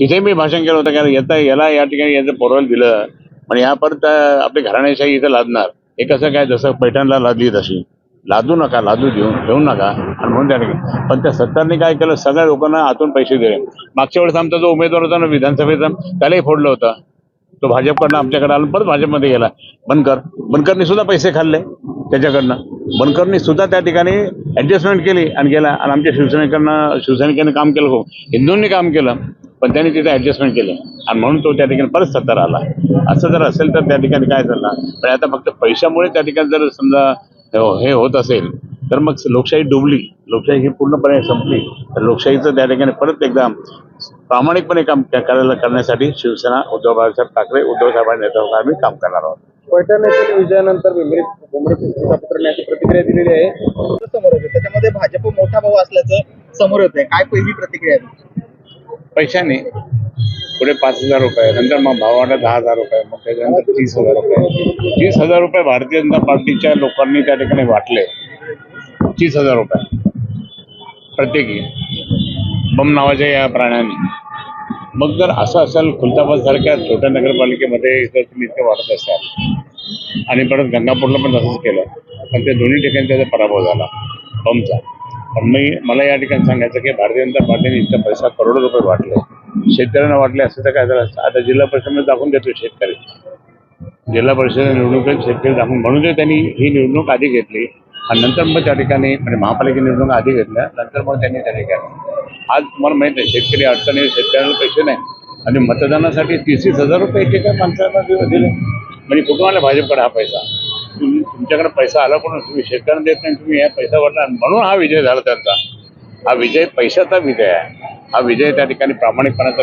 तिथे मी भाषण केलं होतं कारण याचा याला या ठिकाणी याचं पोरवल दिलं. पण या परत आपली घराण्याशाही इथं लादणार. हे कसं काय जसं पैठणला लादली तशी. लादू नका लादू देऊन ठेवू नका. आणि म्हणून त्या ठिकाणी पण त्या सरकारने काय केलं? सगळ्या लोकांना आतून पैसे दिले. मागच्या वेळेस आमचा जो उमेदवार होता ना विधानसभेचा त्यालाही फोडलं होतं. तो भाजपकडनं आमच्याकडे आला परत भाजपमध्ये गेला. बनकर. बनकरनी सुद्धा पैसे खाल्ले त्याच्याकडनं. बनकरनी सुद्धा त्या ठिकाणी ॲडजस्टमेंट केली आणि गेला. आणि आमच्या शिवसैनिकांना शिवसैनिकांनी काम केलं हो. हिंदूंनी काम केलं पण त्यांनी तिथे ॲडजस्टमेंट केले. आणि म्हणून तो त्या ठिकाणी परत सत्तर आला. असं जर असेल तर त्या ठिकाणी काय झालं पण आता फक्त पैशामुळे त्या ठिकाणी जर समजा हो, हे होत असेल तर मग लोकशाही डुबली. लोकशाही ही पूर्णपणे संपली. तर लोकशाहीचं त्या ठिकाणी परत एकदा प्रामाणिकपणे काम करायला करण्यासाठी शिवसेना उद्धव बाळासाहेब ठाकरे उद्धव साहेबांच्या नेत्यावर आम्ही काम करणार आहोत. पैठण येथील विजयानंतर पुत्र अशी प्रतिक्रिया दिलेली आहे. समोर येते त्याच्यामध्ये भाजप मोठा भाऊ असल्याचं समोर येत आहे काय पहिली प्रतिक्रिया आहे? पैशाने. पुढे पाच हजार रुपये. नंतर मग भावाला दहा हजार रुपये. मग त्याच्यानंतर तीस हजार रुपये. तीस हजार रुपये भारतीय जनता पार्टीच्या लोकांनी त्या ठिकाणी वाटले. तीस हजार रुपये. प्रत्येकी. बम नावाच्या या प्राण्यांनी. मग जर असं असेल खुलताबादसारख्या छोट्या नगरपालिकेमध्ये जर तुम्ही इतकं वाढत असाल आणि परत गंगापूरला पण तसंच केलं पण ते दोन्ही ठिकाणी त्याचा पराभव झाला बमचा. पण मी मला या ठिकाणी सांगायचं की भारतीय जनता पार्टीने इतका पैसा करोडो रुपये वाटले. शेतकऱ्यांना वाटले असं तर काय झालं? असतं आता जिल्हा परिषदेमध्ये दाखवून देतो शेतकरी. जिल्हा परिषद निवडणुकीत शेतकरी दाखवून म्हणून त्यांनी ही निवडणूक आधी घेतली. आणि नंतर मग त्या ठिकाणी म्हणजे महापालिका निवडणूक आधी घेतल्या नंतर मग त्यांनी त्या ठिकाणी आज तुम्हाला माहीत आहे शेतकरी अडचणी शेतकऱ्यांना पैसे नाही. आणि मतदानासाठी तीस तीस हजार रुपये एकेका माणसाला दि- दिले म्हणजे कुठून आला भाजपकडे हा पैसा? तुम्ही तुमच्याकडे पैसा आला पण तुम्ही शेतकऱ्यांना देत नाही तुम्ही या पैसा वाढला म्हणून हा विजय झाला त्यांचा. हा विजय पैशाचा विजय आहे. हा विजय त्या ठिकाणी प्रामाणिकपणाचा